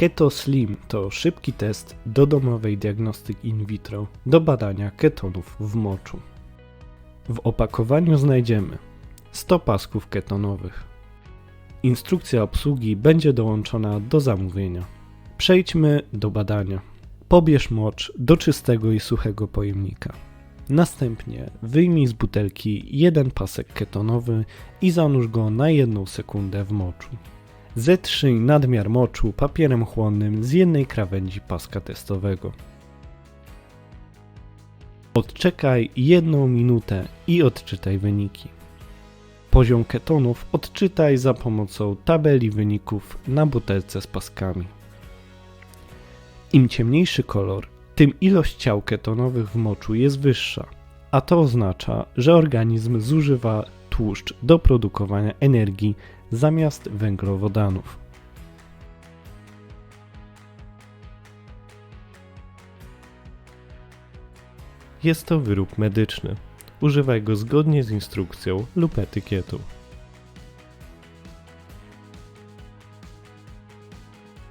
Keto Slim to szybki test do domowej diagnostyki in vitro do badania ketonów w moczu. W opakowaniu znajdziemy 100 pasków ketonowych. Instrukcja obsługi będzie dołączona do zamówienia. Przejdźmy do badania. Pobierz mocz do czystego i suchego pojemnika. Następnie wyjmij z butelki jeden pasek ketonowy i zanurz go na jedną sekundę w moczu. Zetrzyj nadmiar moczu papierem chłonnym z jednej krawędzi paska testowego. Odczekaj jedną minutę i odczytaj wyniki. Poziom ketonów odczytaj za pomocą tabeli wyników na butelce z paskami. Im ciemniejszy kolor, tym ilość ciał ketonowych w moczu jest wyższa, a to oznacza, że organizm zużywa tłuszcz do produkowania energii zamiast węglowodanów. Jest to wyrób medyczny. Używaj go zgodnie z instrukcją lub etykietą.